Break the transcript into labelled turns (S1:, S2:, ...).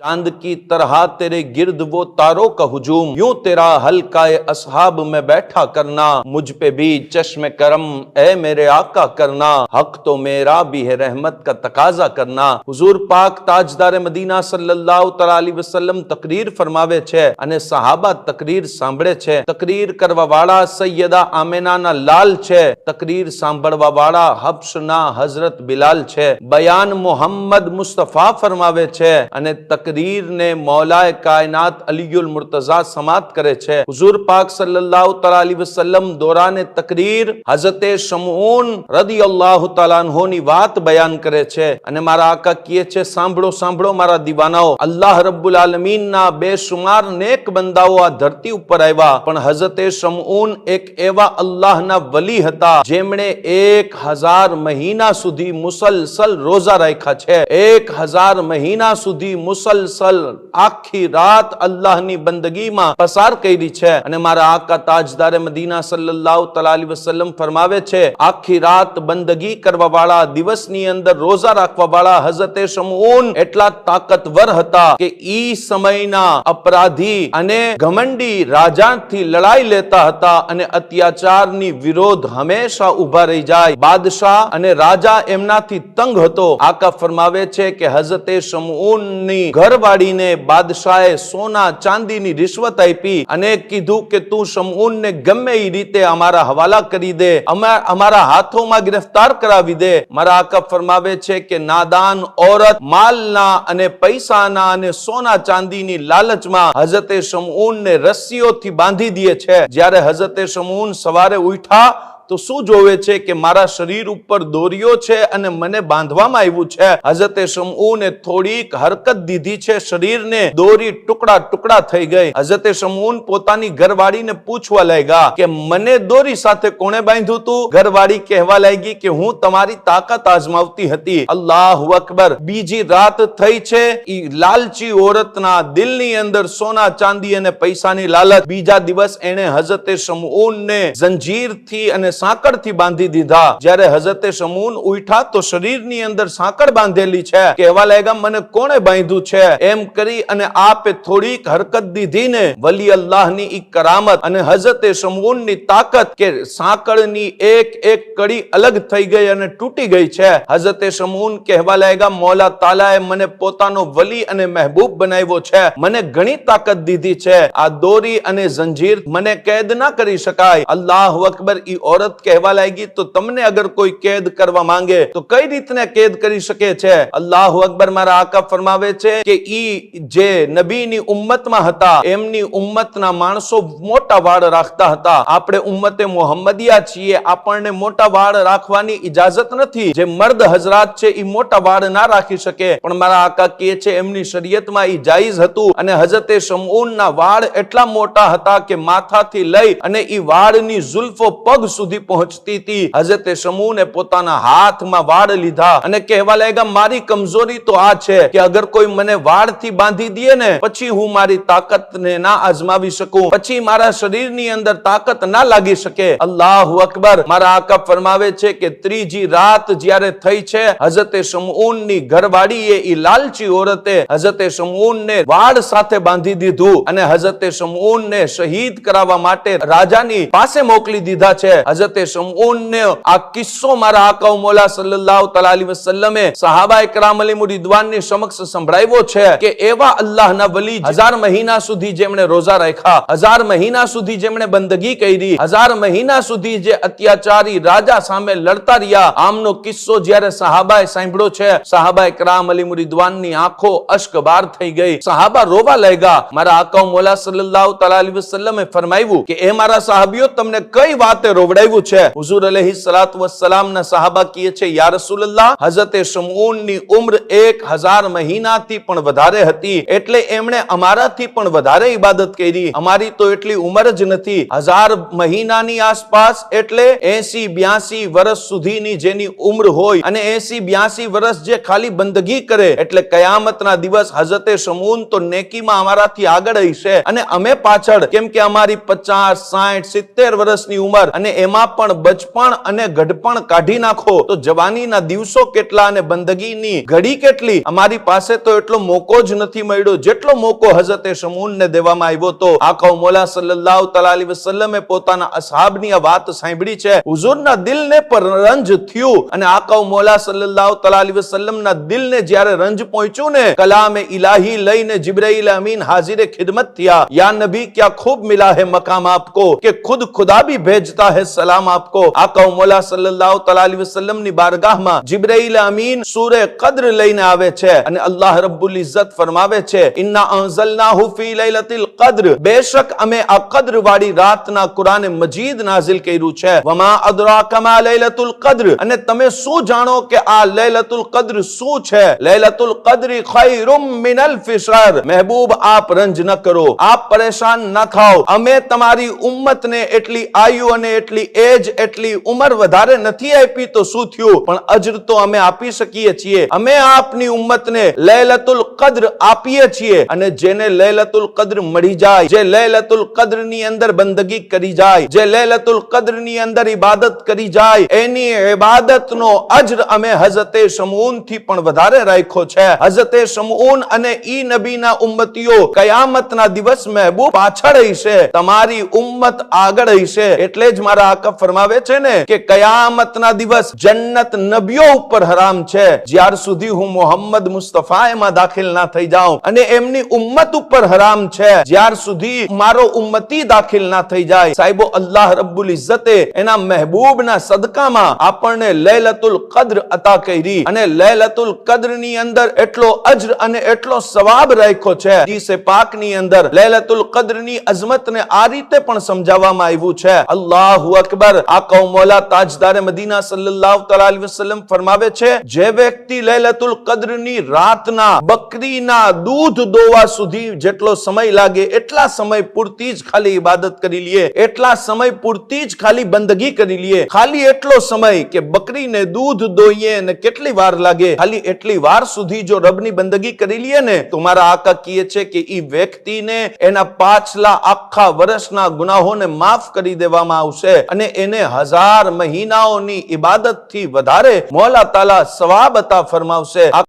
S1: چاند کی طرح تیرے گرد وہ تاروں کا ہجوم، یوں تیرا حلقہ اصحاب میں بیٹھا کرنا، مجھ پہ بھی چشم کرم، اے میرے آقا کرنا۔ حق تو میرا بھی ہے رحمت کا تقاضا کرنا۔ حضور پاک تاجدار مدینہ صلی اللہ علیہ وسلم تقریر فرماوے چھے انہیں صحابہ تقریر سامبڑے چھے۔ تقریر کرواواڑا سیدہ آمینانا لال چھے۔ تقریر سانبڑواواڑا حبشنا حضرت بلال چھے۔ بیان محمد مصطفیٰ فرماوے چھے۔ انہیں تقریر તકરીરને મૌલાએ કાયનાત અલીયુલ મુર્તઝા સમાત કરે છે હુઝુર પાક સલ્લલ્લાહુ તઆલા અલૈહિ વસલ્લમ દોરાને તકરીર હઝરતે શમૂન રદિયલ્લાહુ તઆલા અન્હોની વાત બયાન કરે છે અને મારા આકા કહે છે સાંભળો સાંભળો મારા દીવાનાઓ અલ્લાહ રબ્બુલ આલમીનના બેશુમાર નેક બંદાઓ આ ધરતી ઉપર આવ્યા પણ હઝરતે શમૂન એક એવા અલ્લાહના વલી હતા જેમણે એક હજાર મહિના સુધી મુસલસલ રોઝા રાખ્યા છે એક હજાર મહિના સુધી મુસલસલ આખી રાત અલ્લાહની બંદગીમાં પસાર કરી છે. અને મારા આકા તાજદારે મદીના સલ્લલ્લાહુ તઆલા વસલ્લમ ફરમાવે છે, આખી રાત બંદગી કરવા દિવસની અંદર રોઝા રાખવા હઝરતે શમૂન એટલા તાકતવર હતા કે ઈ સમયના અપરાધી અને ઘમંડી રાજાથી લડાઈ લેતા હતા અને અત્યાચારની વિરોધ હંમેશા ઊભા રહી જાય. બાદશાહ અને રાજા એમનાથી તંગ હતો. આકા ફરમાવે છે કે હઝરતે શમૂનની ઘરવાળીને બાદશાહે સોના ચાંદીની રિશ્વત આપી અને કીધું કે તું શમૂનને ગમે એ રીતે અમારા હવાલા કરી દે અમારા હાથોમાં ગિરફતાર કરાવી દે. મારા આકબ ફરમાવે છે કે નાદાન ઓરત માલના અને પૈસાના અને સોના ચાંદીની લાલચમાં હઝરતે શમૂનને રસ્સીઓથી બાંધી દે છે. જ્યારે હઝરતે શમૂન સવારે ઉઠ્યા તો શું જોવે છે કે મારા શરીર ઉપર દોરીઓ છે અને મને બાંધવામાં આવ્યું છે? હઝરતે સમૂહને થોડીક હરકત દીધી છે. શરીરને દોરી ટુકડા ટુકડા થઈ ગઈ. હઝરતે સમૂહ પોતાની ઘરવાળીને પૂછવા લાગ્યા કે મને દોરી સાથે કોણે બાંધ્યું તું? ઘરવાળી કહેવા લાગી કે હું તમારી તાકાત આજમાવતી હતી. અલ્લાહ અકબર. બીજી રાત થઈ છે. ઈ લાલચી ઓરતના દિલની અંદર સોના ચાંદી અને પૈસાની લાલચ. બીજા દિવસ એણે હઝરતે સમૂહને જંજીરથી અને સાંકળથી બાંધી દીધા. જ્યારે હઝરતે શમૂન ઉઠા તો શરીરની અંદર સાંકળ બાંધેલી છે. કહેવા લાગ્યા, મને કોણે બાંધ્યું છે? એમ કરી અને આપે થોડીક હરકત દીધી ને વલી અલ્લાહની ઈ કરામત અને હઝરતે શમૂનની તાકત કે સાંકળની એક એક કડી અલગ થઈ ગઈ અને તૂટી ગઈ છે. હઝરતે શમૂન કહેવા લાગ્યા, મોલા તાલાએ મને પોતાનો વલી અને મહેબૂબ બનાવ્યો છે. મને ઘણી તાકત દીધી છે. આ દોરી અને જંજીર મને કેદ ના કરી શકાય. અલ્લાહ અકબર ઈ ઓરત કહેવા લાગી તો તમને અગર કોઈ કેદ કરવા માંગે, તો કઈ રીતને કેદ કરી શકે છે? અલ્લાહ અકબર મારા આકા ફરમાવે છે કે ઈ જે નબીની ઉમ્મતમાં હતા, એમની ઉમ્મતના માણસો મોટા વાળ રાખતા હતા. આપણે ઉમ્મતે મોહમ્મદિયા છીએ, આપણને મોટા વાળ રાખવાની ઇજાજત નથી. જે મર્દ હઝરાત છે, ઈ મોટા વાળ ના રાખી શકે. પણ મારા આકા કહે છે, એમની શરીયતમાં ઈ જાયઝ હતું અને હજરતે શમૂનના વાળ એટલા મોટા હતા કે માથાથી લઈ અને ઈ વાળની ઝુલ્ફો પગ સુધી પહોંચતી હતી હઝરતે સમૂહને પોતાના હાથમાં વાળ લીધા અને કહેવા લાગ્યા, મારી કમજોરી તો આ છે કે અગર કોઈ મને વાળથી બાંધી દે ને, પછી હું મારી તાકાતને ના આજમાવી શકું. પછી મારા શરીરની અંદર તાકાત ના લાગી શકે. અલ્લાહુ અકબર મારા આકા ફરમાવે છે કે ત્રીજી રાત જ્યારે થઈ છે, હઝરતે શમૂનની ઘરવાળીએ ઈ લાલચી ઓરતે હઝરતે શમૂનને વાળ સાથે બાંધી દીધું અને હઝરતે શમૂનને શહીદ કરાવવા માટે રાજાની પાસે મોકલી દીધા છે. હઝરતે શમૂનને આ કિસ્સો મારા આકા મોલા સલ્લલ્લાહુ તઆલા અલૈહિ વસલ્લમે સહાબા ઇકરામ અલી રિદવાનની સમક્ષ સંભળાવ્યો છે કે એવા અલ્લાહના વલી હજાર મહિના સુધી જેમણે રોઝા રાખ્યા, હજાર મહિના સુધી જેમણે બંદગી કરી, હજાર મહિના સુધી જે અત્યાચારી રાજા સામે લડતા રહ્યા. આમનો કિસ્સો જ્યારે સહાબાએ સાંભળ્યો છે સહાબા ઇકરામ અલી રિદવાનની આંખો અશ્કબાર થઈ ગઈ. સહાબા રોવા લાગ્યા. મારા આકા મોલા સલ્લલ્લાહુ તઆલા અલૈહિ વસલ્લમે ફરમાવ્યું કે, એ મારા સાહબીઓ, તમને કઈ વાતે રોવડાવ્યું છે. હુઝુર અલહી સલાત વસલામ ના સહાબા કહે છે, યા રસૂલલ્લાહ, હઝરતે શમૂનની ઉમ્ર એક હજાર મહિનાથી પણ વધારે હતી. એટલે એમણે અમારાથી પણ વધારે ઇબાદત કરી. અમારી તો એટલી ઉંમર જ નથી. હજાર મહિનાની આસપાસ એટલે એસી બ્યાસી વર્ષ સુધીની જેની ઉંમર હોય અને એસી બ્યાસી વર્ષ જે ખાલી બંદગી કરે, એટલે કયામતના દિવસ હઝરતે શમૂન તો નેકીમાં અમારાથી આગળ હશે અને અમે પાછળ, કેમ કે અમારી પચાસ, સાઠ, સિત્તેર વર્ષની ઉંમર અને એમાં એમાં પણ બચપણ અને ગઢપણ કાઢી નાખો. તો જવાનીના દિવસો કેટલા અને બંદગીની ઘડી કેટલી? અમારી પાસે તો એટલો મોકો જ નથી મળ્યો. જેટલો મોકો હઝરત શમૂનને દેવામાં આવ્યો હતો આખા મોલા સલ્લલ્લાહુ તઆલા વસલ્લમે પોતાના અસહાબની આ વાત સાંભળી છે. હુઝુરના દિલને પર રંજ થયું અને આકા મોલા સલ્લલ્લાહુ તઆલા વસલ્લમના દિલને જ્યારે રંજ પહોંચ્યું ને, કલામે ઇલાહી લઈને જિબ્રાઈલ અમીન હાજિરે ખિદમત થયા. યા નબી, ક્યાં ખૂબ મિલા હે મકામ આપકો? કે ખુદ ખુદા ભી ભેજતા હે સલામ. સલામ આપકો. આકા મોલા સલ્લલ્લાહુ તઆલા વસલ્લમની બારગાહમાં જિબ્રાઈલ અમીન સૂરે કદ્ર લઈને આવે છે અને અલ્લાહ રબ્બુલ ઇઝ્ઝત ફરમાવે છે, ઇન્ના અંઝલનાહુ ફી લૈલતિલ કદ્ર. બેશક અમે આ કદ્ર વાળી રાતના કુરાન મજીદ નાઝિલ કર્યું છે. વમા અદરાકા મા લૈલતુલ કદ્ર. અને તમે શું જાણો કે આ લૈલતુલ કદ્ર શું છે? લૈલતુલ કદ્ર ખૈરુમ મિનલ ફિશર. મહેબૂબ, આપ રંજ ન કરો. આપ પરેશાન ન થાઓ. અમે તમારી ઉમ્મતને એટલી આયુ અને એટલી એજ એટલી ઉંમર વધારે નથી આપી તો શું થયું? પણ અજર તો અમે આપી શકીએ છીએ. અમે આપની ઉમ્મતને લૈલતુલ કદ્ર આપીએ છીએ અને જેને લૈલતુલ કદ્ર મળી જાય, જે લૈલતુલ કદ્રની અંદર બંદગી કરી જાય, જે લૈલતુલ કદ્રની અંદર ઇબાદત કરી જાય, એની ઇબાદતનો અજર અમે હઝરતે સમૂનથી પણ વધારે રાખ્યો છે. હઝરતે શમૂન અને ઈ નબીના ઉમ્મતીઓ કયામતના દિવસ મહેબૂબ પાછળ હશે. તમારી ઉમ્મત આગળ હશે. એટલે જ મારા આકા ફરમાવે છે ને કે કયામતના દિવસ જન્નત નબીઓ ઉપર હરામ છે. જ્યાર સુધી હું મોહમ્મદ મુસ્તફા એમાં દાખલ ના થઈ જાઉં અને એમની ઉમ્મત ઉપર હરામ છે, જ્યાર સુધી મારો ઉમ્મતી દાખલ ના થઈ જાય. સાહેબો, અલ્લાહ રબ્બુલ ઇઝ્ઝતે એના મહેબૂબના સદકામાં આપણને લૈલતુલ કદ્ર અતા કરી અને લૈલતુલ કદ્રની અંદર એટલો અજર અને એટલો સવાબ રાખ્યો છે. પાકની અંદર લૈલતુલ કદ્રની અઝમત ને આ રીતે પણ સમજાવવામાં આવ્યું છે. અલ્લાહુ અકબર આ કૌમોલા તાજદારે મદીના સલ્લલ્લાહુ તઆલા વસલ્લમ ફરમાવે છે, જે વ્યક્તિ લૈલતુલ કદ્રની રાતના બકરીના દૂધ દોવા સુધી જેટલો સમય લાગે, એટલા સમય પૂરતી જ ખાલી ઇબાદત કરી લઈએ એટલા સમય પૂરતી જ ખાલી બંદગી કરી લઈએ ખાલી એટલો સમય કે બકરીને દૂધ દોઈએ ને કેટલી વાર લાગે, ખાલી એટલી વાર સુધી જો રબની બંદગી કરી લઈએ ને, તો મારા આકા કહે છે કે ઈ વ્યક્તિને એના પાછલા આખા વર્ષના ગુનાહોને માફ કરી દેવામાં આવશે અને એને હજાર મહિનાઓની ઇબાદતથી વધારે મોલા તાલા સવાબ અતા ફરમાવશે.